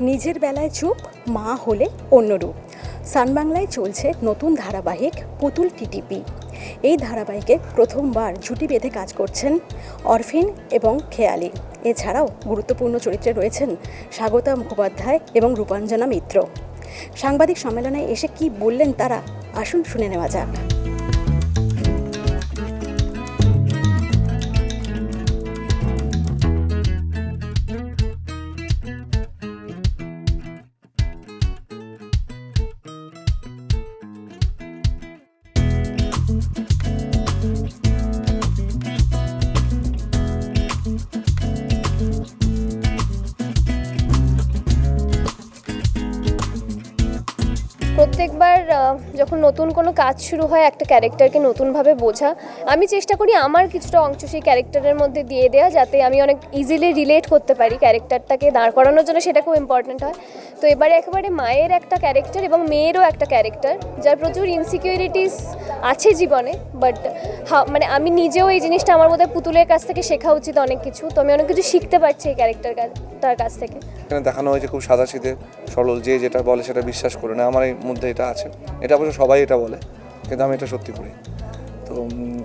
নিজের বেলায় চুপ, মা হলে অন্যরূপ। সানবাংলায় চলছে নতুন ধারাবাহিক পুতুল টিটিপি। এই ধারাবাহিকে প্রথমবার জুটি বেঁধে কাজ করছেন অরফিন এবং খেয়ালি। এছাড়াও গুরুত্বপূর্ণ চরিত্রে রয়েছেন স্বাগতা মুখোপাধ্যায় এবং রূপাঞ্জনা মিত্র। সাংবাদিক সম্মেলনে এসে কি বললেন তারা, আসুন শুনে নেওয়া যাক। প্রত্যেকবার যখন নতুন কোনো কাজ শুরু হয় একটা ক্যারেক্টারকে নতুনভাবে বোঝা, আমি চেষ্টা করি আমার কিছুটা অংশ সেই ক্যারেক্টারের মধ্যে দিয়ে দেওয়া যাতে আমি অনেক ইজিলি রিলেট করতে পারি ক্যারেক্টারটাকে দাঁড় করানোর জন্য, সেটা খুব ইম্পর্ট্যান্ট হয়। তো এবারে একেবারে মায়ের একটা ক্যারেক্টার এবং মেয়েরও একটা ক্যারেক্টার, যার প্রচুর ইনসিকিউরিটিস আছে জীবনে বাট মানে আমি নিজেও এই জিনিসটা আমার মধ্যে পুতুলের কাছ থেকে শেখা উচিত অনেক কিছু। তো আমি অনেক কিছু শিখতে পারছি এই ক্যারেক্টারটার কাছ থেকে। এখানে দেখানো হয়েছে খুব সাদা সিধে, সরল যে যেটা বলে সেটা বিশ্বাস করে না। আমার এই মধ্যে এটা আছে। এটা অবশ্য সবাই এটা বলে, কিন্তু আমি এটা সত্যি করি। তো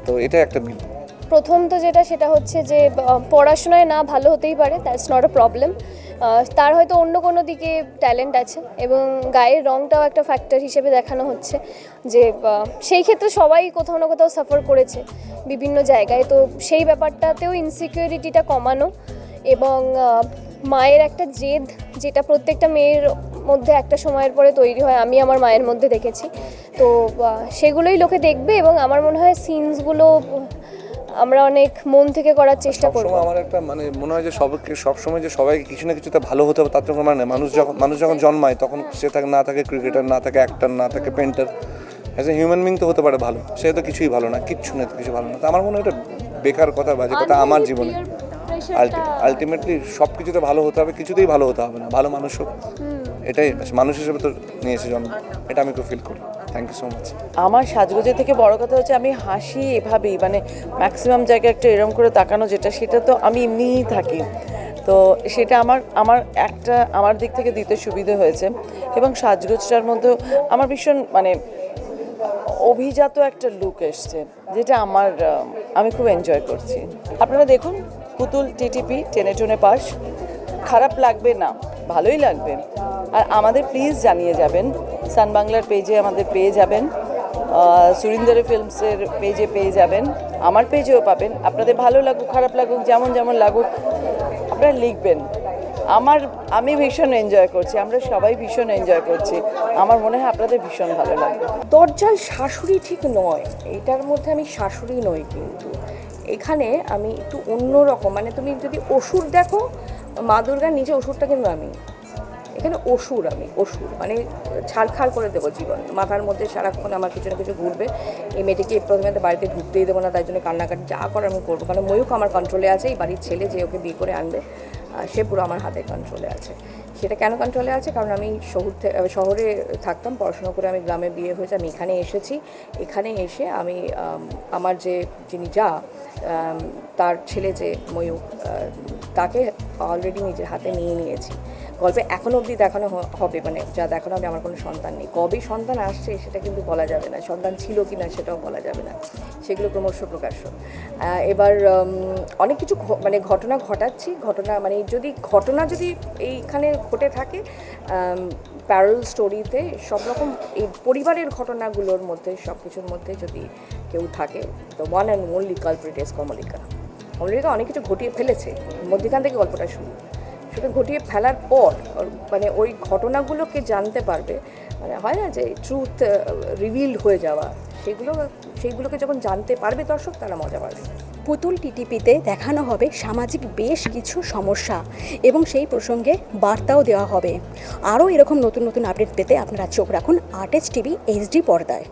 তো এটা একটা মিল। প্রথম তো যেটা, সেটা হচ্ছে যে পড়াশোনায় না ভালো হতেই পারে দ্যাটস নট আ প্রবলেম তার হয়তো অন্য কোনো দিকে ট্যালেন্ট আছে এবং গায়ের রঙটাও একটা ফ্যাক্টর হিসেবে দেখানো হচ্ছে যে সেই ক্ষেত্রে সবাই কোথাও না কোথাও সাফার করেছে বিভিন্ন জায়গায়। তো সেই ব্যাপারটাতেও ইনসিকিউরিটিটা কমানো এবং মায়ের একটা জেদ, যেটা প্রত্যেকটা মেয়ের মধ্যে একটা সময়ের পরে তৈরি হয় আমি আমার মায়ের মধ্যে দেখেছি। তো সেগুলোই লোকে দেখবে এবং আমার মনে হয় সিনসগুলো আমরা অনেক মন থেকে করার চেষ্টা করব। আমার একটা মানে মনে হয় যে সবাইকে সবসময় যে সবাইকে কিছু না কিছুতে ভালো হতে হবে তার জন্য মানে মানুষ যখন মানুষ যখন জন্মায় তখন সে থাকে না থাকে ক্রিকেটার না থাকে অ্যাক্টার না থাকে painter as a human being তো হতে পারে ভালো সে তো কিছুই ভালো না কিচ্ছু না কিছু ভালো না। তো আমার মনে হয় এটা বেকার কথা বাজে কথা আমার জীবনে। আলটিমেটলি সব কিছুতে ভালো হতে হবে কিছুতেই ভালো হতে হবে না ভালো মানুষ হোক। এটাই মানুষ হিসেবে তো নিয়েছে জন্ম এটা আমি খুব ফিল করি। থ্যাংক ইউ সো মাচ আমার সাজগোজের থেকে বড় কথা হচ্ছে আমি হাসি এভাবেই মানে ম্যাক্সিমাম জায়গায় একটা এরম করে তাকানো যেটা, সেটা তো আমি এমনিই থাকি। তো সেটা আমার আমার একটা, আমার দিক থেকে দিতে সুবিধে হয়েছে। এবং সাজগোজটার মধ্যেও আমার ভীষণ মানে অভিজাত একটা লুক এসছে, যেটা আমার আমি খুব এনজয় করছি। আপনারা দেখুন, পুতুল টিটিপি টেনে টুনে পাস। খারাপ লাগবে না। ভালোই লাগবে। আর আমাদের প্লিজ জানিয়ে যাবেন। সান বাংলার পেজে আমাদের পেয়ে যাবেন। আহ, সুরিন্দরে ফিল্মসের পেজে পেয়ে যাবেন। আমার পেজেও পাবেন। আপনাদের ভালো লাগুক খারাপ লাগুক যেমন যেমন লাগুক আপনারা লিখবেন। আমার আমি ভীষণ এনজয় করছি। আমরা সবাই ভীষণ এনজয় করছি। আমার মনে হয় আপনাদের ভীষণ ভালো লাগে দরজাল শাশুড়ি ঠিক নয়। এটার মধ্যে আমি শাশুড়ি নই কিন্তু। এখানে আমি একটু অন্য রকম মানে তুমি যদি অসুর দেখো মা দুর্গার নিজে ওষুধটা কিন্তু আমি এখানে অসুর আমি, অসুর। মানে ছাড়খাড় করে দেবো জীবন। মাথার মধ্যে সারাক্ষণ আমার কিছু না কিছু ঘুরবে। এই মেয়েটিকে প্রথমে তো বাড়িতে ঢুকতেই দেবো না, তাই জন্য কান্নাকাটি যা করার আমি করব। কারণ ময়ূখ আমার কন্ট্রোলে আছে, এই বাড়ির ছেলে যে ওকে বিয়ে করে আনবে সে পুরো আমার হাতে কন্ট্রোলে আছে। সেটা কেন কন্ট্রোলে আছে? কারণ আমি শহর শহরে থাকতাম, পড়াশোনা করে আমি গ্রামে বিয়ে হয়েছে, আমি এখানে এসেছি। এখানে এসে আমি আমার যে, যিনি যা তার ছেলে যে ময়ূক তাকে অলরেডি নিজের হাতে নিয়ে নিয়েছি। গল্পে এখনও অবধি দেখানো হবে মানে যা দেখানো হবে, আমার কোনো সন্তান নেই। কবে সন্তান আসছে সেটা কিন্তু বলা যাবে না। সন্তান ছিল কি না সেটাও বলা যাবে না। সেগুলো ক্রমশ প্রকাশ্য এবার অনেক কিছু মানে ঘটনা ঘটাচ্ছি। ঘটনা মানে যদি, ঘটনা যদি এইখানে ঘটে থাকে প্যারল স্টোরিতে সব রকম এই পরিবারের ঘটনাগুলোর মধ্যে, সব কিছুর মধ্যে যদি কেউ থাকে তো one and only culprit is Kamalika Kamalika অনেক কিছু ঘটিয়ে ফেলেছে। মধ্যখান থেকে গল্পটা শুরু সেটা ঘটিয়ে ফেলার পর মানে ওই ঘটনাগুলোকে জানতে পারবে মানে হয় না যে ট্রুথ রিভিল হয়ে যাওয়া, সেগুলো, সেইগুলোকে যখন জানতে পারবে দর্শক, তারা মজা পাবে। পুতুল টিটিপিতে দেখানো হবে সামাজিক বেশ কিছু সমস্যা এবং সেই প্রসঙ্গে বার্তাও দেওয়া হবে। আরও এরকম নতুন নতুন আপডেট পেতে আপনারা চোখ রাখুন আর্টেজ টিভি, এইচডি পর্দায়।